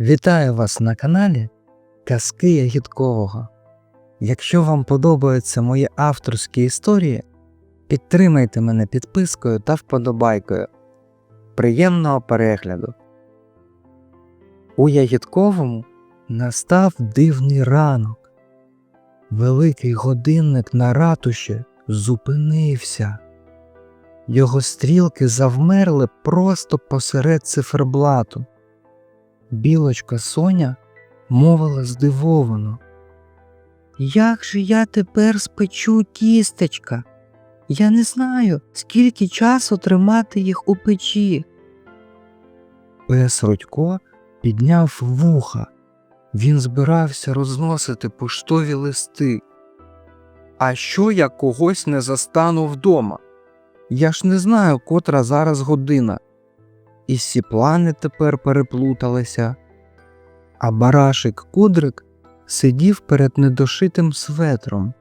Вітаю вас на каналі Казки Ягідкового. Якщо вам подобаються мої авторські історії, підтримайте мене підпискою та вподобайкою. Приємного перегляду! У Ягідковому настав дивний ранок. Великий годинник на ратуші зупинився. Його стрілки завмерли просто посеред циферблату. Білочка Соня мовила здивовано. Як же я тепер спечу тістечка? Я не знаю, скільки часу тримати їх у печі. Пес Рудько підняв вуха. Він збирався розносити поштові листи. А що я когось не застану вдома? Я ж не знаю, котра зараз година. І всі плани тепер переплуталися. А барашик Кудрик сидів перед недошитим светром.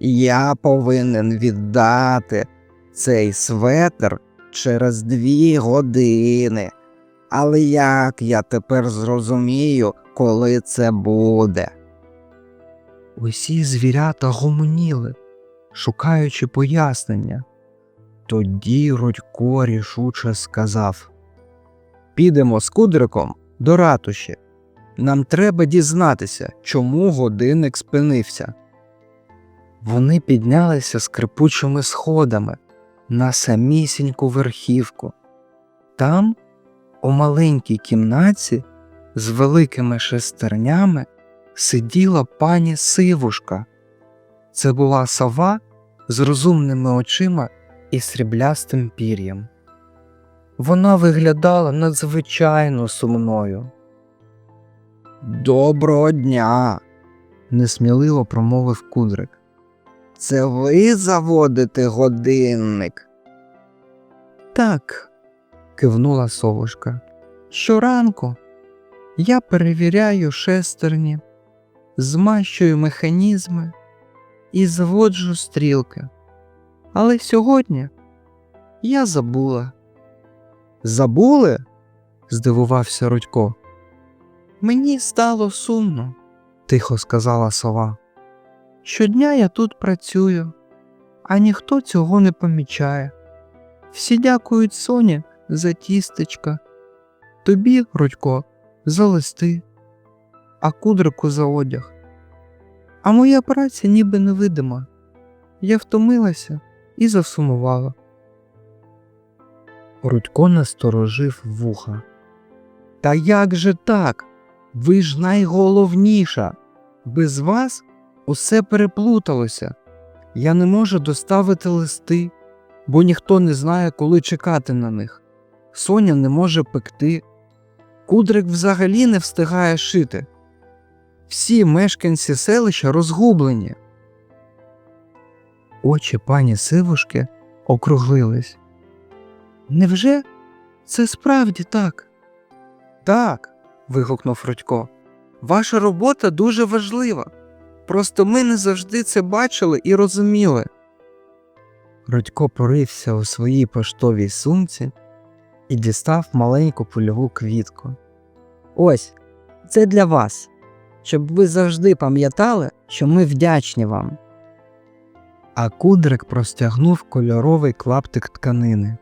Я повинен віддати цей светр через дві години. Але як я тепер зрозумію, коли це буде? Усі звірята гомоніли, шукаючи пояснення. Тоді Рудько рішуче сказав Підемо з кудриком до ратуші. Нам треба дізнатися, чому годинник спинився. Вони піднялися скрипучими сходами на самісіньку верхівку. Там, у маленькій кімнаті, з великими шестернями, сиділа пані Сивушка. Це була сова з розумними очима і сріблястим пір'ям. Вона виглядала надзвичайно сумною. Доброго дня, несміливо промовив кудрик. Це ви заводите годинник? Так, кивнула совушка. Щоранку я перевіряю шестерні, змащую механізми і заводжу стрілки. Але сьогодні я забула. Забули? здивувався Рудько. Мені стало сумно, тихо сказала сова. Щодня я тут працюю, а ніхто цього не помічає. Всі дякують Соні за тістечка, тобі, Рудько, за листи, а кудрику за одяг. А моя праця ніби невидима. Я втомилася і засумувала. Рудько насторожив вуха. Та як же так? Ви ж найголовніша. Без вас усе переплуталося. Я не можу доставити листи, бо ніхто не знає, коли чекати на них. Соня не може пекти. Кудрик взагалі не встигає шити. Всі мешканці селища розгублені. Очі пані Сивушки округлились. Невже це справді так? Так, вигукнув Рудько. Ваша робота дуже важлива. Просто ми не завжди це бачили і розуміли. Рудько порився у своїй поштовій сумці і дістав маленьку польову квітку. Ось, це для вас, щоб ви завжди пам'ятали, що ми вдячні вам. А кудрик простягнув кольоровий клаптик тканини.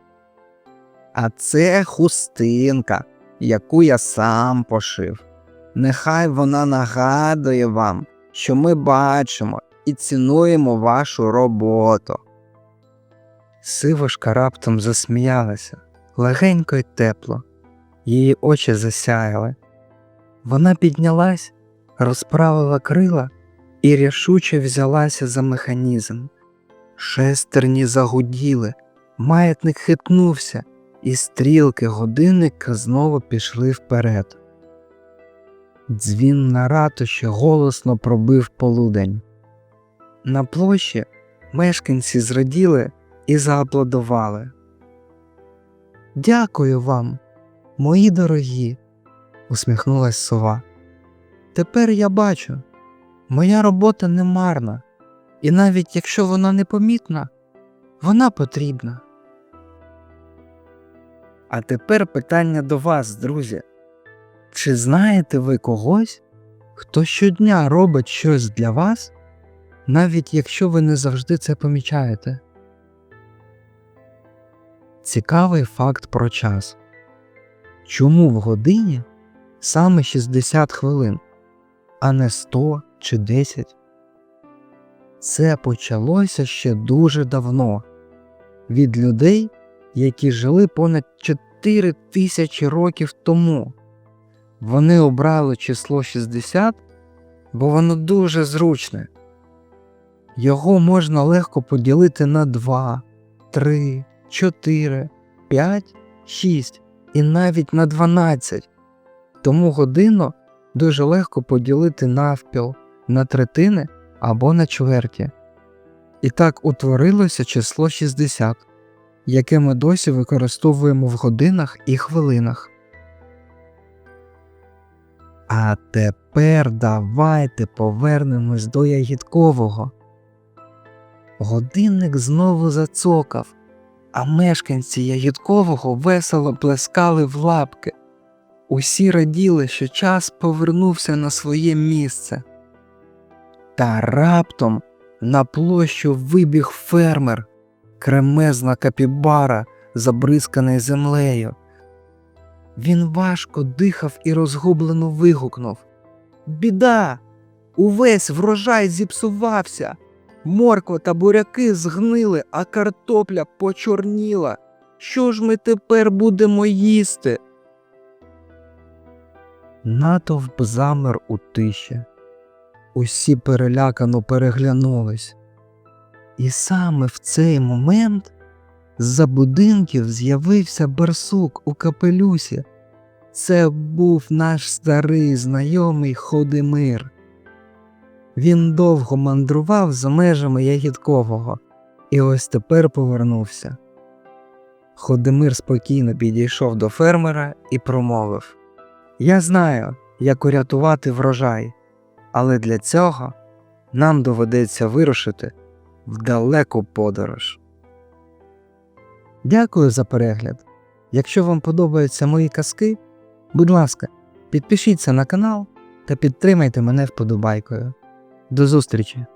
А це хустинка, яку я сам пошив. Нехай вона нагадує вам, що ми бачимо і цінуємо вашу роботу. Сивошка раптом засміялася легенько й тепло, її очі засяяли. Вона піднялась, розправила крила і рішуче взялася за механізм. Шестерні загуділи, маятник хитнувся, і стрілки годинника знову пішли вперед. Дзвін на ратуші голосно пробив полудень. На площі мешканці зраділи і зааплодували. Дякую вам, мої дорогі, усміхнулась сова. Тепер я бачу, моя робота не марна, і навіть якщо вона непомітна, вона потрібна. А тепер питання до вас, друзі. Чи знаєте ви когось, хто щодня робить щось для вас, навіть якщо ви не завжди це помічаєте? Цікавий факт про час. Чому в годині саме 60 хвилин, а не 100 чи 10? Це почалося ще дуже давно від людей, які жили понад 4 тисячі років тому. Вони обрали число 60, бо воно дуже зручне. Його можна легко поділити на 2, 3, 4, 5, 6 і навіть на 12. Тому годину дуже легко поділити навпіл, на третини або на чверті. І так утворилося число 60, яке ми досі використовуємо в годинах і хвилинах. А тепер давайте повернемось до ягідкового. Годинник знову зацокав, а мешканці ягідкового весело плескали в лапки. Усі раділи, що час повернувся на своє місце. Та раптом на площу вибіг фермер, кремезна капібара, забризканий землею. Він важко дихав і розгублено вигукнув Біда! Увесь врожай зіпсувався. Морква та буряки згнили, а картопля почорніла. Що ж ми тепер будемо їсти? Натовп замер у тиші. Усі перелякано переглянулись. І саме в цей момент з-за будинків з'явився барсук у капелюсі. Це був наш старий знайомий Ходимир. Він довго мандрував за межами Ягідкового і ось тепер повернувся. Ходимир спокійно підійшов до фермера і промовив Я знаю, як урятувати врожай, але для цього нам доведеться вирушити в далеку подорож. Дякую за перегляд. Якщо вам подобаються мої казки, будь ласка, підпишіться на канал та підтримайте мене вподобайкою. До зустрічі!